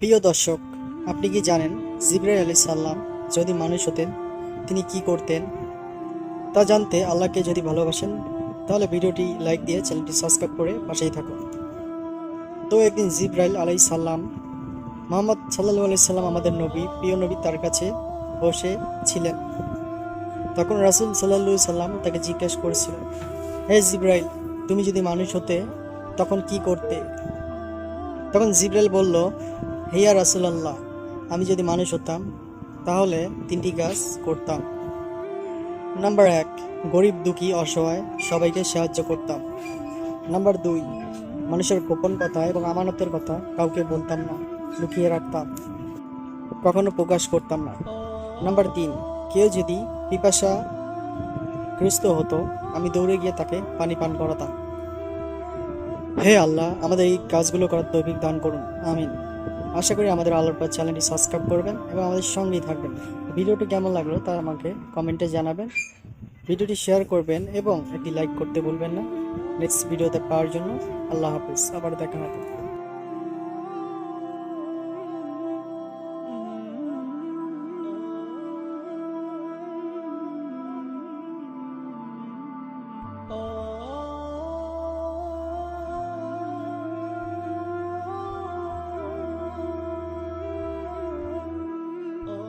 প্রিয় দর্শক, আপনি কি জানেন জিব্রাইল আলী সাল্লাম যদি মানুষ হতেন, তিনি কি করতেন? তা জানতে আল্লাহকে যদি ভালোবাসেন, তাহলে ভিডিওটি লাইক দিয়ে চ্যানেলটি সাবস্ক্রাইব করে পাশেই থাকুন। তো একদিন জিব্রাইল আলাই সাল্লাম মোহাম্মদ সাল্লাল্লাহু আলাই সাল্লাম আমাদের নবী, প্রিয় নবী তার কাছে বসে ছিলেন। তখন রাসুল সাল্লাল্লাহু সাল্লাম তাকে জিজ্ঞাসা করেছিলেন হে জিব্রাইল, তুমি যদি মানুষ হতে, তখন কি করতে? তখন জিব্রাইল বলল হেয়া রাসুলাল্লাহ, আমি যদি মানুষ হতাম, তাহলে তিনটি কাজ করতাম। নাম্বার এক, গরিব, দুঃখী, অসহায়, সবাইকে সাহায্য করতাম। নাম্বার দুই, মানুষের গোপন কথা এবং আমানতের কথা কাউকে বলতাম না, লুকিয়ে রাখতাম। কখনো প্রকাশ করতাম না। নাম্বার তিন, কেউ যদি পিপাসা গ্রস্ত হতো, আমি দৌড়ে গিয়ে তাকে পানি পান করাতাম। হে আল্লাহ, আমাদের এই কাজগুলো করার তৌফিক দান করুন। আমিন। আশা করি আমাদের আলোর পর চ্যানেলটি সাবস্ক্রাইব করবেন এবং আমাদের সঙ্গেই থাকবেন। ভিডিওটি কেমন লাগল তা আমাকে কমেন্টে জানাবেন। ভিডিওটি শেয়ার করবেন এবং একটি লাইক করতে ভুলবেন না। নেক্সট ভিডিওতে পাওয়ার জন্য আল্লাহ হাফিজ। আবার দেখা হবে।